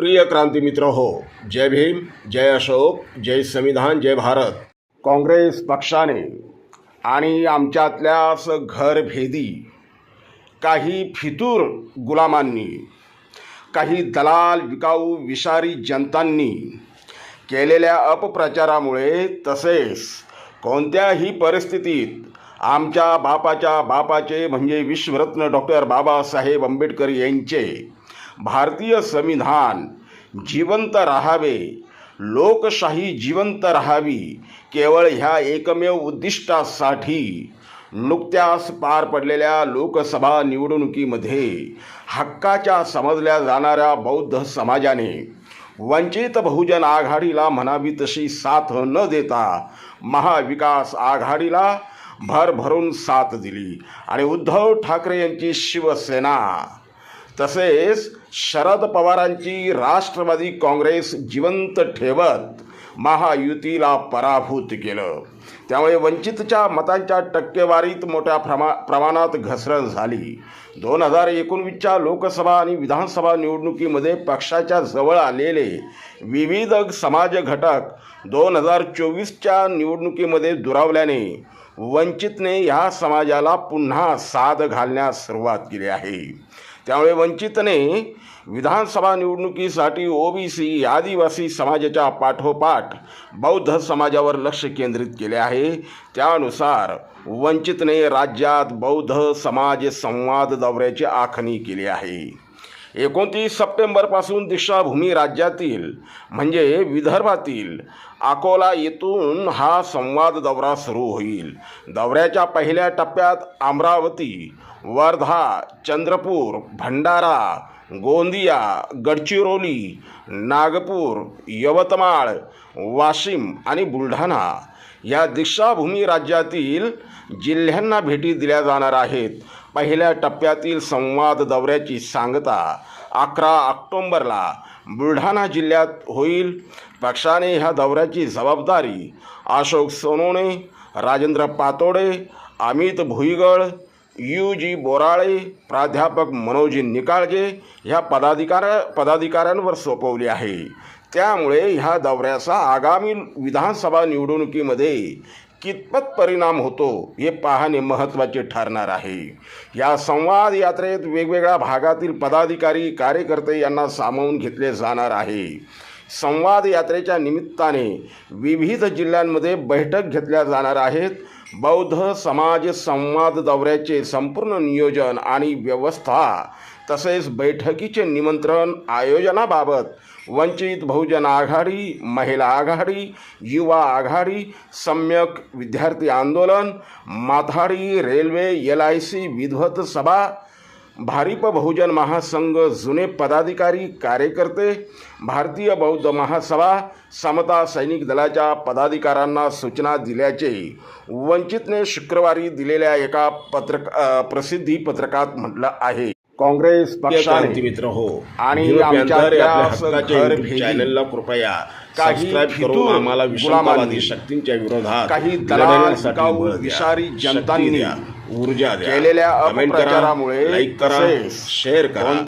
प्रिय क्रांतीमित्र हो जय भीम जय अशोक जय संविधान जय भारत. काँग्रेस पक्षाने आणि आमच्यातल्याच घरभेदी काही फितूर गुलामांनी काही दलाल विकाऊ विषारी जनतांनी केलेल्या अपप्रचारामुळे तसेच कोणत्याही परिस्थितीत आमच्या बापाच्या बापाचे म्हणजे विश्वरत्न डॉक्टर बाबासाहेब आंबेडकर यांचे भारतीय संविधान जिवंत राहावे लोकशाही जिवंत राहावी केवळ ह्या एकमेव उद्दिष्टासाठी नुकत्याच पार पडलेल्या लोकसभा निवडणुकीमध्ये हक्काच्या समजल्या जाणाऱ्या बौद्ध समाजाने वंचित बहुजन आघाडीला म्हणावी तशी साथ न देता महाविकास आघाडीला भरभरून साथ दिली. आणि उद्धव ठाकरे यांची शिवसेना तसेच शरद पवारांची राष्ट्रवादी काँग्रेस जिवंत ठेवत महायुतीला पराभूत केलं. त्यामुळे वंचितच्या मतांच्या टक्केवारीत मोठ्या प्रमा प्रमाणात घसरण झाली. दोन हजार एकोणवीसच्या लोकसभा आणि विधानसभा निवडणुकीमध्ये पक्षाच्या जवळ आलेले विविध समाज घटक दोन हजार चोवीसच्या निवडणुकीमध्ये दुरावल्याने वंचितने ह्या समाजाला पुन्हा साथ घालण्यास सुरुवात केली आहे. त्यामुळे वंचितने विधानसभा निवडणुकीसाठी ओबीसी आदिवासी समाजाच्या पाठोपाठ बौद्ध समाजावर लक्ष केंद्रित केले आहे. त्यानुसार वंचितने राज्यात बौद्ध समाज संवाद दौऱ्याची आखणी केली आहे. एकोणतीस सप्टेंबरपासून दीक्षाभूमी राज्यातील म्हणजे विदर्भातील अकोला येथून हा संवाद दौरा सुरू होईल. दौऱ्याच्या पहिल्या टप्प्यात अमरावती वर्धा चंद्रपूर भंडारा गोंदिया गडचिरोली नागपूर यवतमाळ वाशिम आणि बुलढाणा या दीक्षाभूमी राज्यातील जिल्ह्यांना भेटी दिल्या जाणार आहेत. पहिल्या टप्प्यातील संवाद दौऱ्याची सांगता अकरा ऑक्टोंबरला बुलढाणा जिल्ह्यात होईल. पक्षाने ह्या दौऱ्याची जबाबदारी अशोक सोनोणे राजेंद्र पातोडे अमित भुईगळ यू जी बोराळे प्राध्यापक मनोजी निकाळजे ह्या पदाधिकार पदाधिकाऱ्यांवर सोपवली आहे. त्यामुळे ह्या दौऱ्याचा आगामी विधानसभा निवडणुकीमध्ये कितपत परिणाम होतो हे पाहणे महत्त्वाचे ठरणार आहे. या संवाद यात्रेत वेगवेगळ्या भागातील पदाधिकारी कार्यकर्ते यांना सामावून घेतले जाणार आहे. संवाद यात्रेच्या निमित्ताने विविध जिल्ह्यांमध्ये बैठक घेतल्या जाणार आहेत. बौद्ध समाज संवाद दौऱ्याचे संपूर्ण नियोजन आणि व्यवस्था तसेच बैठकीचे निमंत्रण आयोजनाबाबत वंचित बहुजन आघाडी महिला आघाडी युवा आघाडी Samyak Vidyarthi Andolan Mathadi railway L I C विधवत सभा भारिप बहुजन महासंघ जुने पदाधिकारी कार्यकर्ते भारतीय बौद्ध महासभा समता सैनिक दलाच्या पदाधिकाऱ्यांना सूचना दिल्याचे वंचितने शुक्रवारी दिलेल्या एका पत्रक प्रसिद्धी पत्रकात म्हटलं आहे. काँग्रेस पक्षाने मित्र हो. आणि चॅनलला कृपया काही आम्हाला शक्तींच्या विरोधात काही दलाल. विषारी जनतांनी ऊर्जा द्या. केलेल्या कमेंट करा अपप्रचारामुळे लाईक करा तसेच शेअर करा.